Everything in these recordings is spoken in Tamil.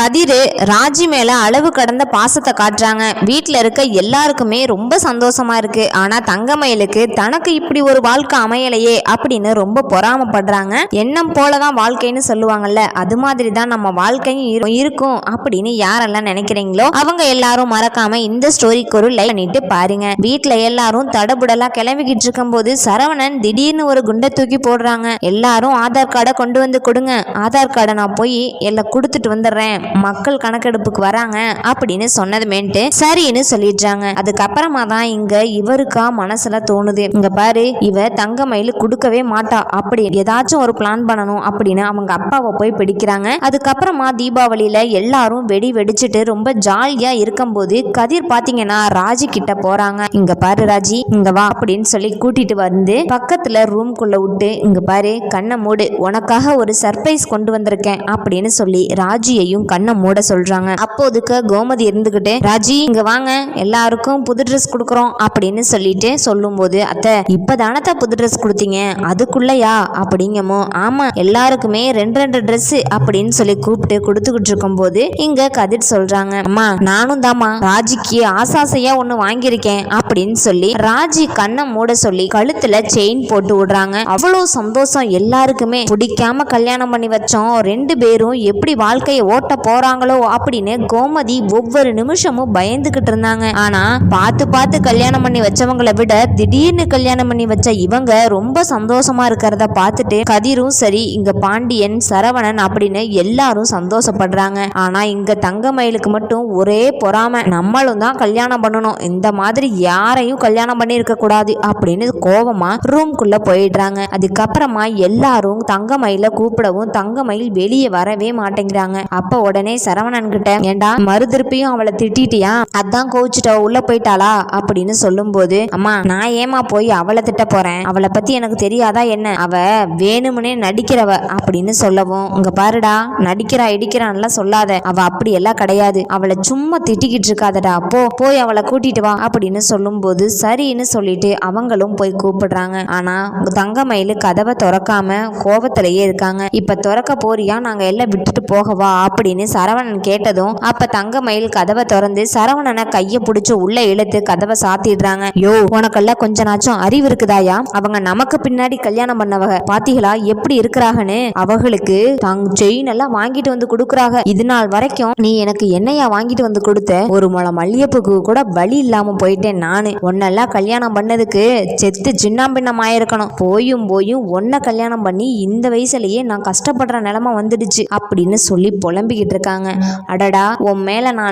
கதிர் ராஜி மேலே அளவு கடந்த பாசத்தை காட்டுறாங்க. வீட்டில் இருக்க எல்லாருக்குமே ரொம்ப சந்தோஷமா இருக்குது ஆனால் தங்கமயிலுக்கு தனக்கு இப்படி ஒரு வாழ்க்கை அமையலையே அப்படின்னு ரொம்ப பொறாமப்படுறாங்க. எண்ணம் போலதான் வாழ்க்கைன்னு சொல்லுவாங்கல்ல அது மாதிரி தான் நம்ம வாழ்க்கையும் இருக்கும் அப்படின்னு யாரெல்லாம் நினைக்கிறீங்களோ அவங்க எல்லாரும் மறக்காம இந்த ஸ்டோரிக்கு ஒரு லைக் பண்ணிட்டு பாருங்க. வீட்டில் எல்லாரும் தடபுடலாக கிளம்பிக்கிட்டு இருக்கும்போது சரவணன் திடீர்னு ஒரு குண்டை தூக்கி போடுறாங்க. எல்லாரும் ஆதார் கார்டை கொண்டு வந்து கொடுங்க. ஆதார் கார்டை நான் போய் எல்லாம் கொடுத்துட்டு வந்துடுறேன். மக்கள் கணக்கெடுப்புக்கு வராங்க அப்படின்னு சொன்னதுமேன்ட்டு சரின்னு சொல்லிடுறாங்க. அதுக்கப்புறமா தான் இங்க இவருக்கா மனசுல தோணுது. இங்க பாரு இவ தங்கமயில் கொடுக்கவே மாட்டா. அப்படி ஏதாச்சும் ஒரு பிளான் பண்ணணும் அப்படின்னு அவங்க அப்பாவை போய் பிடிக்கிறாங்க. அதுக்கப்புறமா தீபாவளியில எல்லாரும் வெடி வெடிச்சிட்டு ரொம்ப ஜாலியா இருக்கும்போது கதிர் பாத்தீங்கன்னா ராஜி கிட்ட போறாங்க. இங்க பாரு ராஜி இங்க வா அப்படின்னு சொல்லி கூட்டிட்டு வந்து பக்கத்துல ரூம்குள்ள விட்டு இங்க பாரு கண்ணை மூடு. உனக்காக ஒரு சர்ப்ரைஸ் கொண்டு வந்திருக்கேன். அப்படின்னு சொல்லி ராஜியையும் கண்ணை மூட சொல்றாங்க. அப்போதுக்கு கோமதி இருந்துகிட்டு ராஜி இங்க வாங்க. எல்லாருக்கும் புது ட்ரெஸ் கொடுக்குறோம். அப்படின்னு சொல்லிட்டு சொல்லும்போது அத்தை இப்பதானத்த புது ட்ரெஸ் கொடுத்தீங்க? அதுக்குள்ளயா? அப்படிங்கமோ ஆமா எல்லாருக்குமே ரெண்டு ரெண்டு ட்ரெஸ் அப்படின்னு சொல்லி கூப்பிட்டு கொடுத்துக்கிட்டு இருக்கும்போது இங்க கதிர் சொல்றாங்க அம்மா நானும் தாமா ராஜிக்கு ஆசாசையா ஒண்ணு வாங்கியிருக்கேன். அப்படின்னு சொல்லி ராஜி கண்ணை மூட சொல்லி கழுத்துல செயின் போட்டு விடுறாங்க. அவ்வளவு சந்தோஷம் எல்லாருக்குமே. பிடிக்காம கல்யாணம் பண்ணி வச்சோம். ரெண்டு பேரும் எப்படி வாழ்க்கையை ஓட்ட போறாங்களோ அப்படின்னு கோமதி ஒவ்வொரு நிமிஷமும் பயந்துகிட்டு இருந்தாங்க. ஆனா பார்த்து பார்த்து கல்யாணம் பண்ணி வச்சவங்களை விட திடீர்னு கல்யாணம் பண்ணி வச்ச இவங்க ரொம்ப சந்தோஷமா இருக்கிறத பார்த்துட்டு கதிரும் சரி இங்க பாண்டியன் சரவணன் அப்படின்னு எல்லாரும் சந்தோஷப்படுறாங்க. ஆனா இங்க தங்கமயிலுக்கு மட்டும் ஒரே பொறாம. நம்மளும் தான் கல்யாணம் பண்ணணும். இந்த மாதிரி யாரையும் கல்யாணம் பண்ணி இருக்க கூடாது அப்படின்னு கோபமா ரூம்குள்ள போயிடுறாங்க. அதுக்கப்புறமா எல்லாரும் தங்கமயில கூப்பிடவும் தங்கமயில் வெளியே வரவே மாட்டேங்கிறாங்க. அப்போ உடனே சரவணன் கிட்ட மறு திருப்பியும் அவளை திட்டிட்டியா? அதான் கோவிச்சுட்டா உள்ள போயிட்டாளா? அப்படின்னு சொல்லும்போது அம்மா நான் ஏமா போய் அவளை திட்ட போறேன்? அவளை பத்தி எனக்கு தெரியாதா என்ன? அவ வேணும்னே நடிக்கிறவ அப்படின்னு சொல்லவும் இங்க பாருடா நடிக்கிறா இடிக்கிறான்லாம் சொல்லாத. அவ அப்படி எல்லாம் கிடையாது. அவளை சும்மா திட்டிக்கிட்டு இருக்காதடா. போ போய் அவளை கூட்டிட்டு வா அப்படின்னு சொல்லும்போது சரின்னு சொல்லிட்டு அவங்களும் போய் கூப்பிடுறாங்க. ஆனா தங்கமயிலு கதவை திறக்காம கோபத்திலேயே இருக்காங்க. இப்ப திறக்க போறியா? நாங்க எல்லாம் விட்டுட்டு போகவா? அப்படின்னு சரவணன் கேட்டதும் அப்ப தங்கமயில் கதவை திறந்து சரவணனை கைய பிடிச்சு உள்ள இழுத்து கதவை சாத்திடுறாங்க. யோ உனக்கெல்லாம் கொஞ்ச நாச்சும் அறிவு இருக்குதாயா? அவங்க நமக்கு பின்னாடி கல்யாணம் பண்ணவங்க பாத்தீங்களா எப்படி இருக்கிறாங்கன்னு அவங்களுக்கு தங் செயின் எல்லாம் வாங்கிட்டு வந்து கொடுக்குறாங்க இது நாள் வரைக்கும் நீ எனக்கு என்னையா வாங்கிட்டு வந்து கொடுத்த? ஒரு முளை மல்லிகைப்பூக்கு கூட வழி இல்லாம போயிட்டேன் நானு. உன்னெல்லாம் கல்யாணம் பண்ணதுக்கு செத்து சின்னாம்பின்னம் ஆயிருக்கணும் போயும் போயும் ஒன்ன கல்யாணம் பண்ணி இந்த வயசுலயே நான் கஷ்டப்படுற நிலைமை வந்துடுச்சு. அப்படின்னு சொல்லி புலம்பிக்கிட்டு இருக்காங்க அடடா உன் மேலே நான்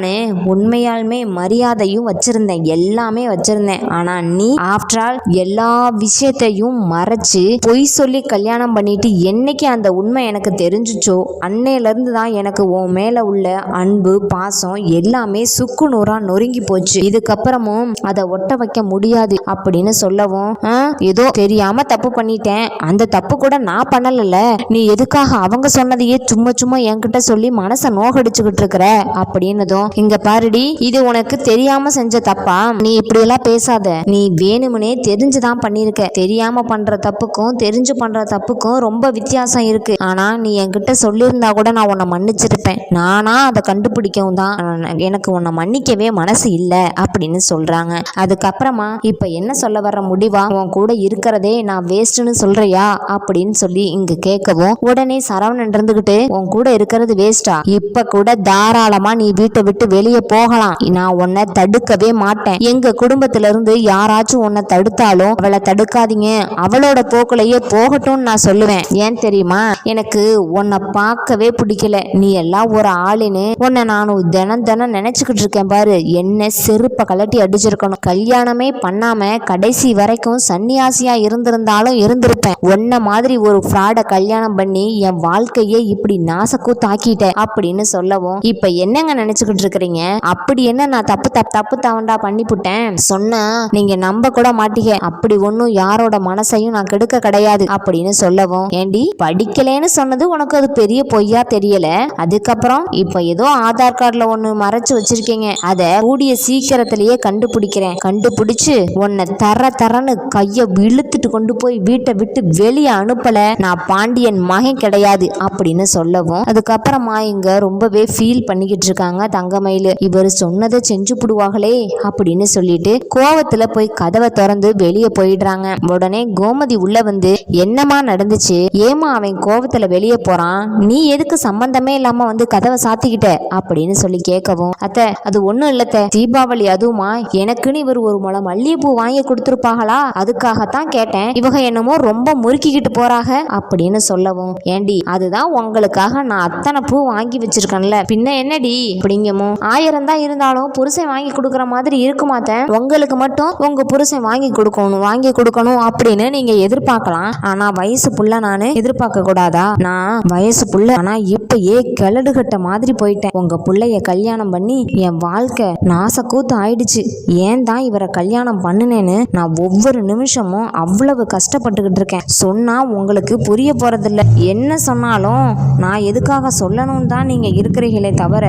உண்மையாலுமே மரியாதையும் வச்சிருந்தேன். எல்லாமே வச்சிருந்தேன். ஆனா நீ ஆஃப்டர் ஆல் எல்லா விஷயத்தையும் மறைச்சு பொய் சொல்லி கல்யாணம் பண்ணிட்டு என்னைக்கு அந்த உண்மை எனக்கு தெரிஞ்சுச்சோ அன்னையிலேருந்து தான் எனக்கு உன் மேலே உள்ள அன்பு பாசம் எல்லாமே சுக்கு நூறாக நொறுங்கி போச்சு. இதுக்கப்புறமும் அதை ஒட்ட வைக்க முடியாது அப்படின்னு சொல்லவும் "ஆ, ஏதோ தெரியாம தப்பு பண்ணிட்டேன். அந்த தப்பு கூட நான் பண்ணலல்ல. நீ எதுக்காக அவங்க சொன்னதையே சும்மா சும்மா என்கிட்ட சொல்லி மனசை நோகடிச்சுக்கிட்டு இருக்கிற அப்படின்னதும் இங்க பாருடி இது உனக்கு தெரியாம செஞ்ச தப்பா? நீ இப்படி எல்லாம் பேசாத. நீ வேணும்னே தெரிஞ்சுதான் பண்ணிருக்க தெரியாம பண்ற தப்புக்கும் தெரிஞ்சு பண்ற தப்புக்கும் ரொம்ப வித்தியாசம் இருக்கு. ஆனா நீ என்கிட்ட சொல்லியிருந்தா கூட நான் உன்னை மன்னிச்சிருப்பேன். நானா அதை கண்டுபிடிக்கவும் தான் எனக்கு உன்னை மன்னிக்கவே மனசு இல்ல அப்படின்னு சொல்றாங்க. அதுக்கப்புறமா இப்ப என்ன சொல்ல வர முடிவா? உன் கூட இருக்கிறதே நான் வேஸ்ட்னு சொல்றியா? அப்படின்னு சொல்லி இங்க கேட்கவும் உடனே சரவணன் இருந்துகிட்டு உன் கூட இருக்கிறது வேஸ்டா இப்ப கூட தாராளமா நீ வீட்டை விட்டு வெளியே போகலாம். நான் உன்னை தடுக்கவே மாட்டேன். எங்க குடும்பத்துல இருந்து யாராச்சும் உன்னை தடுத்தாலும் அவளை தடுக்காதீங்க. அவளோட போக்குலயே போகட்டும்னு நான் சொல்லுவேன். ஏன் தெரியுமா? எனக்கு உன்னை பார்க்கவே பிடிக்கல. நீ எல்லாம் ஒரு ஆளுன்னு உன்னை நானும் தினம் தினம் நினைச்சுக்கிட்டு இருக்கேன் பாரு. என்ன செருப்பை கலட்டி அடிச்சிருக்கணும். கல்யாணமே பண்ணாம கடைசி வரைக்கும் சன்னியாசியா இருந்திருந்தாலும் இருந்திருப்பேன். உன்ன மாதிரி ஒரு ஃப்ராட கல்யாணம் பண்ணி என் வாழ்க்கையே இப்படி நாசக்கூத்தாக்கிட்ட அப்படின்னு சொல்லவும் இப்ப என்னங்க நினைச்சுக்கிட்டு இருக்கிறீங்க? அப்படி என்ன நான் தப்பு தப்பு தப்பு தவண்டா பண்ணிப்புட்டேன்? சொன்னா நீங்க நம்ப கூட மாட்டீங்க. அப்படி ஒன்னும் யாரோட மனசையும் நான் கெடுக்க கிடையாது. அப்படின்னு சொல்லவும் ஏண்டி படிக்கலைன்னு சொன்னது உனக்கு அது பெரிய பொய்யா தெரியல? அதுக்கப்புறம் இப்ப ஏதோ ஆதார் கார்டுல ஒண்ணு மறைச்சு வச்சிருக்கீங்க. அத கூடிய சீக்கிரத்திலேயே கண்டுபிடிக்கிறேன். கண்டுபிடிச்சு உன்னை தர தரன்னு கைய இழுத்துட்டு கொண்டு போய் வீட்டை விட்டு வெளியே அனுப்பல. நான் பாண்டியன் மகன் கிடையாது. அப்படின்னு சொல்லவும் அதுக்கப்புறமா இங்க ரொம்பவே ஃபீல் பண்ணிக்கிட்டு இருக்காங்க தங்கமயில் இவர் சொன்னதை செஞ்சு புடுவாங்களே அப்படின்னு சொல்லிட்டு கோவத்துல போய் கதவை திறந்து வெளியே போயிடுறாங்க. உடனே கோமதி உள்ள வந்து என்னம்மா நடந்துச்சு? ஏமா அவன் கோவத்துல வெளியே போறான்? நீ எதுக்கு சம்பந்தமே இல்லாம வந்து கதவை சாத்திக்கிட்ட? அப்படின்னு சொல்லி கேட்கவும் அத்தை அது ஒண்ணும் இல்லத்த தீபாவளி அதுவுமா? எனக்குன்னு இவர் ஒரு முளை மல்லிகைப்பூ வாங்கி கொடுத்துருப்பாங்களா? அதுக்காகத்தான் கேட்டேன். இவங்க என்னமோ ரொம்ப முறுக்கிக்கிட்டு போறாங்க அப்படின்னு சொல்லவும் ஏண்டி அதுதான் உங்களுக்காக நான் அத்தனை பூ வாங்கி வச்சிருக்கேன்ல. பின்ன என்னடி? அப்படிங்கமோ. ஆயிரம் தான் இருந்தாலும் புருஷன் வாங்கி கொடுக்குற மாதிரி இருக்குமாத்த உங்களுக்கு மட்டும் உங்க புருஷன் வாங்கி கொடுக்கணும் வாங்கி கொடுக்கணும் அப்படின்னு நீங்க எதிர்பார்க்கலாம். ஆனா வயசு புள்ள நானு எதிர்பார்க்க கூடாதா? நான் வயசு புள்ள ஆனா இப்பயே கிளடுகட்ட மாதிரி போயிட்டேன். உங்க பிள்ளைய கல்யாணம் பண்ணி என் வாழ்க்கை நாசக்கூத்து ஆயிடுச்சு. ஏன் தான் இவரை கல்யாணம் பண்ணுனேன்னு நான் ஒவ்வொரு நிமிஷமும் அவ்வளவு கஷ்டப்பட்டுக்கிட்டு இருக்கேன். சொன்னா உங்களுக்கு புரிய போறதில்ல. என்ன சொன்னாலும் நான் எதுக்காக சொல்லணும் தான் நீங்க இருக்கிறீங்களே தவிர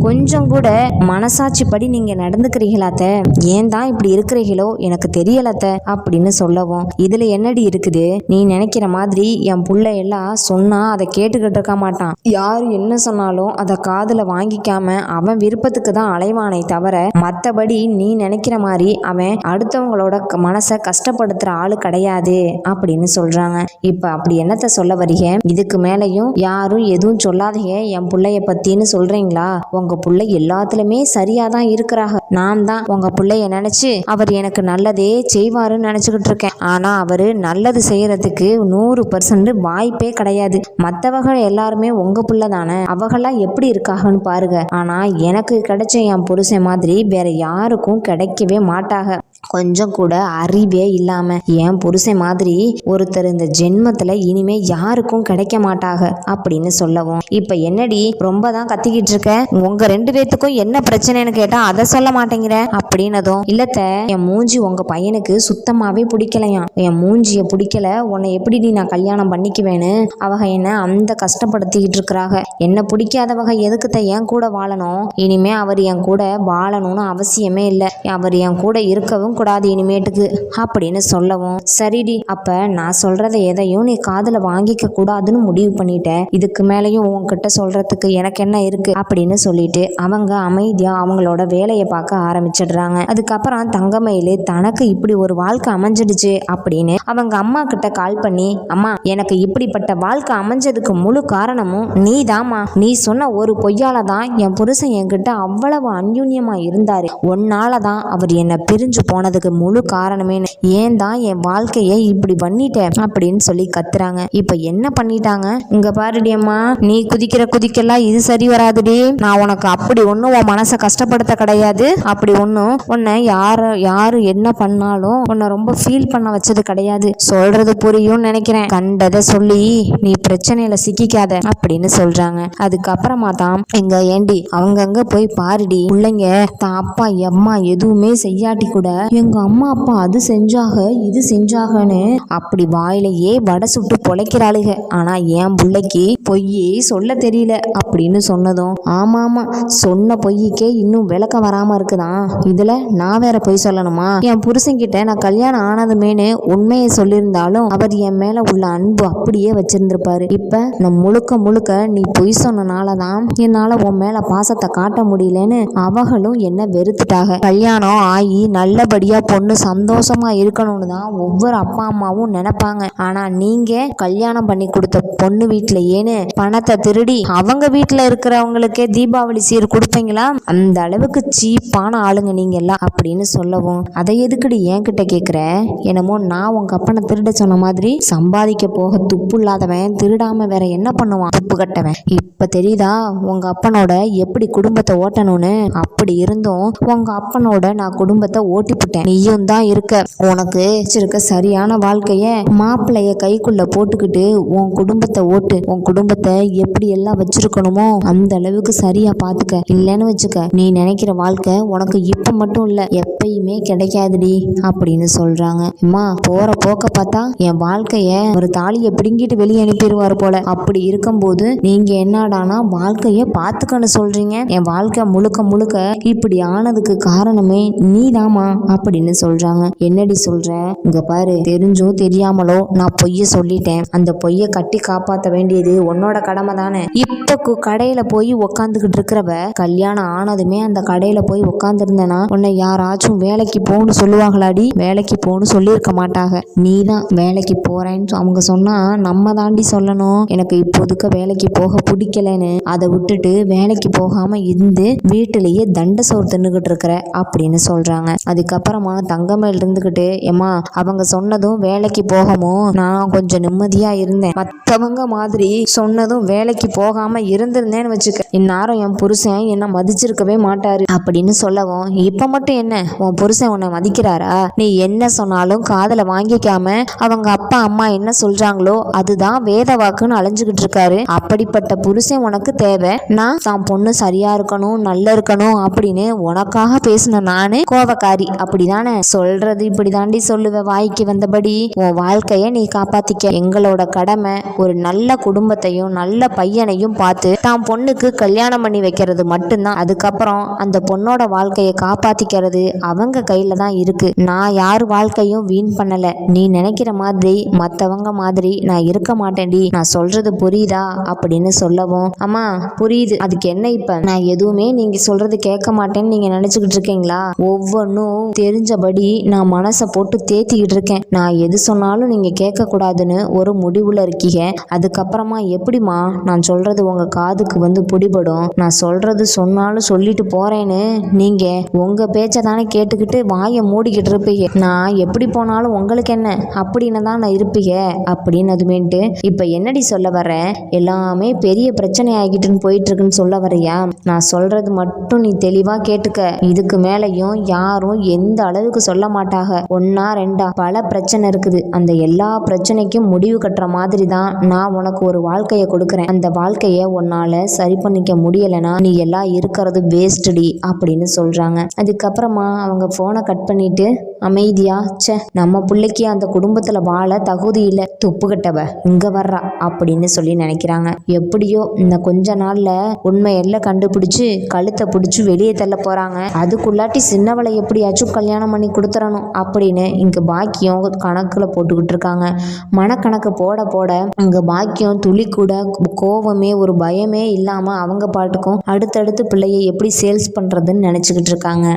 கொஞ்சம் கூட மனசாட்சி படி நீங்க நடந்துக்கிறீங்களாத்த ஏன் தான் இப்படி இருக்கிறீங்களோ? எனக்கு தெரியலத்த அப்படின்னு சொல்லவும். இதுல என்னடி இருக்குது? நீ நினைக்கிற மாதிரி என் புள்ள எல்லாம் சொன்னா அதை கேட்டுக்கிட்டு இருக்க மாட்டான். யார் என்ன சொன்னாலும் அதை காதுல வாங்கிக்காம அவன் விருப்பத்துக்கு தான் அலைவானே தவிர மற்றபடி நீ நினைக்கிற மாதிரி அவன் அடுத்தவங்களோட க- மனசை கஷ்டப்படுத்துற ஆள் கிடையாது அப்படின்னு சொல்றாங்க. இப்ப அப்படி என்னத்த சொல்ல வரீங்க இதுக்கு மேலேயும் யாரும் எதுவும் சொல்லாதீங்க. என் பிள்ளைய பத்தின்னு சொல்றீங்களா? உங்க பிள்ளை எல்லாத்துலயுமே சரியா தான் இருக்கிறாங்க. நான் தான் உங்க பிள்ளைய நினைச்சு அவர் எனக்கு நல்லதே செய்வாருன்னு நினைச்சுக்கிட்டு இருக்கேன். ஆனா அவரு நல்லது செய்யறதுக்கு நூறு பர்சன்ட் வாய்ப்பே கிடையாது. மற்றவங்க எல்லாருமே உங்க பிள்ளை தானே. அவங்கெல்லாம் எப்படி இருக்காங்கன்னு பாருங்க. ஆனா எனக்கு கிடைச்ச என் புருஷன் மாதிரி வேற யாருக்கும் கிடைக்கவே மாட்டாக கொஞ்சம் கூட அறிவே இல்லாம என் புருஷன் மாதிரி ஒருத்தர் இந்த ஜென்மத்துல இனிமே யாருக்கும் கிடைக்க மாட்டாக அப்படின்னு சொல்லவும். இப்ப என்னடி ரொம்ப தான் கத்திக்கிட்டு இருக்க? உங்க ரெண்டு பேத்துக்கும் என்ன பிரச்சனைன்னு கேட்டா அதை சொல்ல மாட்டேங்கிற? அப்படின்னதும் இல்லத்த என் மூஞ்சி உங்க பையனுக்கு சுத்தமாவே பிடிக்கலையாம் என் மூஞ்சிய பிடிக்கல உன்னை எப்படி நான் கல்யாணம் பண்ணிக்குவேன்னு? அவங்க என்ன அந்த கஷ்டப்படுத்திக்கிட்டு இருக்கிறாங்க என்ன பிடிக்காதவங்க எதுக்குத்த என் கூட வாழணும்? இனிமே அவர் என் கூட வாழணும்னு அவசியமே இல்லை. அவர் என் கூட இருக்கவும் கூடாது இனிமேட்டுக்கு அப்படின்னு சொல்லவும் சரிடி அப்ப நான் சொல்றத எதையும் நீ காதல வாங்கிக்க கூடாதுன்னு முடிவு பண்ணிட்ட. இதுக்கு மேலேயும் உன்கிட்ட சொல்றதுக்கு எனக்கு என்ன இருக்கு? அப்படின்னு சொல்லிட்டு அவங்க அமைதியா அவங்களோட வேலையை பார்க்க ஆரம்பிச்சிடுறாங்க. அதுக்கப்புறம் தங்கமயிலு தனக்கு இப்படி ஒரு வாழ்க்கை அமைஞ்சிடுச்சு அப்படின்னு அவங்க அம்மா கிட்ட கால் பண்ணி அம்மா எனக்கு இப்படிப்பட்ட வாழ்க்கை அமைஞ்சதுக்கு முழு காரணமும் நீ நீ சொன்ன ஒரு பொய்யால தான் என் புருஷன் என்கிட்ட அவ்வளவு அந்யூன்யமா இருந்தாரு. உன்னால தான் அவர் என்னை பிரிஞ்சு போனதுக்கு முழு காரணமேன்னு ஏன் தான் என் வாழ்க்கையை இப்படி பண்ணிட்டேன் அப்படின்னு சொல்லி கத்துறாங்க. இப்ப என்ன பண்ணிட்டாங்க? இங்க பாருடி அம்மா நீ குதிக்கிற குதிக்கெல்லாம் இது சரி வராதுடி. நான் உனக்கு அப்படி ஒன்றும் உன் மனசை கஷ்டப்படுத்த கிடையாது. அப்படி ஒன்றும் உன்னை யார் யாரு என்ன பண்ணாலும் உன்னை ரொம்ப ஃபீல் பண்ண வச்சது கிடையாது. சொல்றது புரியும்னு நினைக்கிறேன். கண்டதை சொல்லி நீ பிரச்சனையில சிக்கிக்காத அப்படின்னு சொல்றாங்க. அதுக்கப்புறமா தான் இங்க ஏண்டி அவங்கங்க போய் பாருடி பிள்ளைங்க தான் அப்பா அம்மா எதுவுமே செய்யாட்டி கூட எங்க அம்மா அப்பா அது செஞ்சாக இது செஞ்சாகன்னு அப்படி வாயிலேயே வடை சுட்டு பொழைக்கிறாளுக. ஆனா என் பிள்ளைக்கு பொய்யே சொல்ல தெரியல அப்படின்னு சொன்னதும் ஆமா ஆமா சொன்ன பொய்யுக்கே இன்னும் விளக்கம் வராம இருக்குதான் இதுல நான் வேற பொய் சொல்லணுமா? என் புருஷன்கிட்ட நான் கல்யாணம் ஆனதுமேனு உண்மையை சொல்லியிருந்தாலும் அவர் என் மேல உள்ள அன்பு அப்படியே வச்சிருந்திருப்பாரு. இப்ப நான் முழுக்க முழுக்க நீ பொய் சொன்னனால தான் என்னால உன் மேல பாசத்தை காட்ட முடியலன்னு அவகளும் என்ன வெறுத்துட்டாக கல்யாணம் ஆகி நல்லபடி நல்லபடியா பொண்ணு சந்தோஷமா இருக்கணும்னு தான் ஒவ்வொரு அப்பா அம்மாவும் நினைப்பாங்க. ஆனா நீங்க கல்யாணம் பண்ணி கொடுத்த பொண்ணு வீட்டுல ஏன்னு பணத்தை திருடி அவங்க வீட்டுல இருக்கிறவங்களுக்கே தீபாவளி சீர் கொடுப்பீங்களா? அந்த அளவுக்கு சீப்பான ஆளுங்க நீங்க எல்லாம் அப்படின்னு சொல்லவும். அதை எதுக்குடி என்கிட்ட கேக்குற? என்னமோ நான் உங்க அப்பனை திருட சொன்ன மாதிரி சம்பாதிக்க போக துப்பு இல்லாதவன் திருடாம வேற என்ன பண்ணுவான்? துப்பு கட்டவன். இப்ப தெரியுதா உங்க அப்பனோட எப்படி குடும்பத்தை ஓட்டணும்னு? அப்படி இருந்தும் உங்க அப்பனோட நான் குடும்பத்தை ஓட்டிப்புட்டேன் நீயும் தான் இருக்க. உனக்கு வச்சிருக்க சரியான வாழ்க்கைய மாப்பிள்ளைய கைக்குள்ள போட்டுக்கிட்டு உன் குடும்பத்தை ஓட்டு. உன் குடும்பத்தை எப்படி எல்லாம் வச்சிருக்கணுமோ அந்த அளவுக்கு சரியா பாத்துக்க. இல்லைன்னு வச்சுக்க. நீ நினைக்கிற வாழ்க்கை உனக்கு இப்ப மட்டும் இல்ல. எப்பயுமே கிடைக்காதுடி அப்படின்னு சொல்றாங்க. அம்மா போற போக்க பார்த்தா என் வாழ்க்கைய ஒரு தாலியை பிடுங்கிட்டு வெளியே அனுப்பிடுவார் போல. அப்படி இருக்கும்போது நீங்க என்னடானா வாழ்க்கைய பாத்துக்கன்னு சொல்றீங்க. என் வாழ்க்கை முழுக்க முழுக்க இப்படி ஆனதுக்கு காரணமே நீதாம்மா. அப்படி அப்படின்னு சொல்றாங்க. என்னடி சொல்ற? இங்க பாரு தெரிஞ்சோ தெரியாமலோ நான் பொய்ய சொல்லிட்டேன். அந்த பொய்ய கட்டி காப்பாற்ற வேண்டியது உன்னோட கடமை தானே. இப்ப கடையில போய் உக்காந்துக்கிட்டு இருக்கிறவ கல்யாணம் ஆனதுமே அந்த கடையில போய் உக்காந்துருந்தனா உன்னை யாராச்சும் வேலைக்கு போன்னு சொல்லுவாங்களாடி? வேலைக்கு போன்னு சொல்லியிருக்க மாட்டாங்க. நீ தான் வேலைக்கு போறேன்னு அவங்க சொன்னா நம்ம தாண்டி சொல்லணும். எனக்கு இப்போதுக்கு வேலைக்கு போக பிடிக்கலன்னு. அதை விட்டுட்டு வேலைக்கு போகாம இருந்து வீட்டிலேயே தண்ட சோறு தின்னுகிட்டு இருக்கிற அப்படின்னு சொல்றாங்க. அதுக்கப்புறம் தங்கமேல் இருந்துகிட்டு ஏமா அவங்க சொன்னதும் வேலைக்கு போகமோ? நான் கொஞ்சம் நிம்மதியா இருந்தேன். மத்தவங்க மாதிரி சொன்னதும் வேலைக்கு போகாம இருந்திருந்தேன்னு வச்சுக்க இந்நேரம் என் புருஷன் என்ன மதிச்சிருக்கவே மாட்டாரு அப்படின்னு சொல்லவும் இப்ப மட்டும் என்ன? உன் புருஷன் உன்னை மதிக்கிறாரா? நீ என்ன சொன்னாலும் காதுல வாங்கிக்காம அவங்க அப்பா அம்மா என்ன சொல்றாங்களோ அதுதான் வேத வாக்குன்னு அலைஞ்சுகிட்டு இருக்காரு. அப்படிப்பட்ட புருஷன் உனக்கு தேவை. நான் தான் பொண்ணு சரியா இருக்கணும் நல்லா இருக்கணும் அப்படின்னு உனக்காக பேசின நானு கோவக்காரி அப்படி தானே சொல்றது இப்படி தாண்டி சொல்லுவ வாய்க்கு வந்தபடி உன் வாழ்க்கைய நீ காப்பாத்திக்க. எங்களோட கடமை ஒரு நல்ல குடும்பத்தையும் நல்ல பையனையும் பார்த்து தான் பொண்ணுக்கு கல்யாணம் பண்ணி வைக்கிறது மட்டும்தான். அதுக்கப்புறம் அந்த பொண்ணோட வாழ்க்கையை காப்பாத்திக்கிறது அவங்க கையில தான் இருக்கு. நான் யார் வாழ்க்கையும் வீண் பண்ணல. நீ நினைக்கிற மாதிரி மத்தவங்க மாதிரி நான் இருக்க மாட்டேன்டி. நான் சொல்றது புரியுதா? அப்படின்னு சொல்லவும் அம்மா புரியுது. அதுக்கு என்ன இப்ப? நான் எதுவுமே நீங்க சொல்றது கேட்க மாட்டேன்னு நீங்க நினைச்சுக்கிட்டு இருக்கீங்களா? ஒவ்வொன்றும் தெரிஞ்சபடி நான் மனசை போட்டு தேத்திக்கிட்டு இருக்கேன். நான் எது சொன்னாலும் நீங்க கேட்க கூடாதுன்னு ஒரு முடிவுல இருக்கீங்க. அதுக்கப்புறமா எப்படிம்மா நான் சொல்றது உங்க காதுக்கு வந்து பிடிபடும். நான் சொல்றது சொன்னாலும் சொல்லிட்டு போறேன்னு நீங்க உங்க பேச்சை தானே கேட்டுக்கிட்டு வாயை மூடிக்கிட்டு இருப்பீங்க. நான் எப்படி போனாலும் உங்களுக்கு என்ன? அப்படின்னு தான் நான் இருப்பீங்க. அப்படின்னு அதுமேன்ட்டு இப்ப என்னடி சொல்ல வர எல்லாமே பெரிய பிரச்சனை ஆகிட்டுன்னு போயிட்டு இருக்குன்னு சொல்ல வரையா நான் சொல்றது மட்டும் நீ தெளிவா கேட்டுக்க. இதுக்கு மேலையும் யாரும் எந்த அளவுக்கு சொல்ல மாட்டாங்க ஒன்னா ரெண்டா பல பிரச்சனை இருக்குது. அந்த எல்லா பிரச்சனைக்கும் முடிவு கட்டுற மாதிரி தான் நான் உனக்கு ஒரு வாழ்க்கையை கொடுக்குறேன். அந்த வாழ்க்கைய உன்னால சரி பண்ணிக்க முடியலைன்னா நீ எல்லாம் இருக்கிறது வேஸ்டடி அப்படின்னு சொல்றாங்க. அதுக்கப்புறமா அவங்க போனை கட் பண்ணிட்டு அமைதியா ச்சே நம்ம பிள்ளைக்கு அந்த குடும்பத்துல வாழ தகுதி இல்லை. துப்பு கட்டவ இங்க வர்றா அப்படின்னு சொல்லி நினைக்கிறாங்க. எப்படியோ இந்த கொஞ்ச நாள்ல உண்மையெல்லாம் கண்டுபிடிச்சு கழுத்தை பிடிச்சி வெளியே தள்ள போறாங்க. அதுக்குள்ளாட்டி சின்னவளை எப்படியாச்சும் கல் கல்யாணம் பண்ணி கொடுத்துறணும் அப்படின்னு இங்கே பாக்கியம் கணக்கில் போட்டுக்கிட்டு இருக்காங்க. மனக்கணக்கு போட போட இங்கே பாக்கியம் துளி கூட கோவமே ஒரு பயமே இல்லாமல் அவங்க பாட்டுக்கும் அடுத்தடுத்து பிள்ளையை எப்படி சேல்ஸ் பண்ணுறதுன்னு நினச்சிக்கிட்டு இருக்காங்க.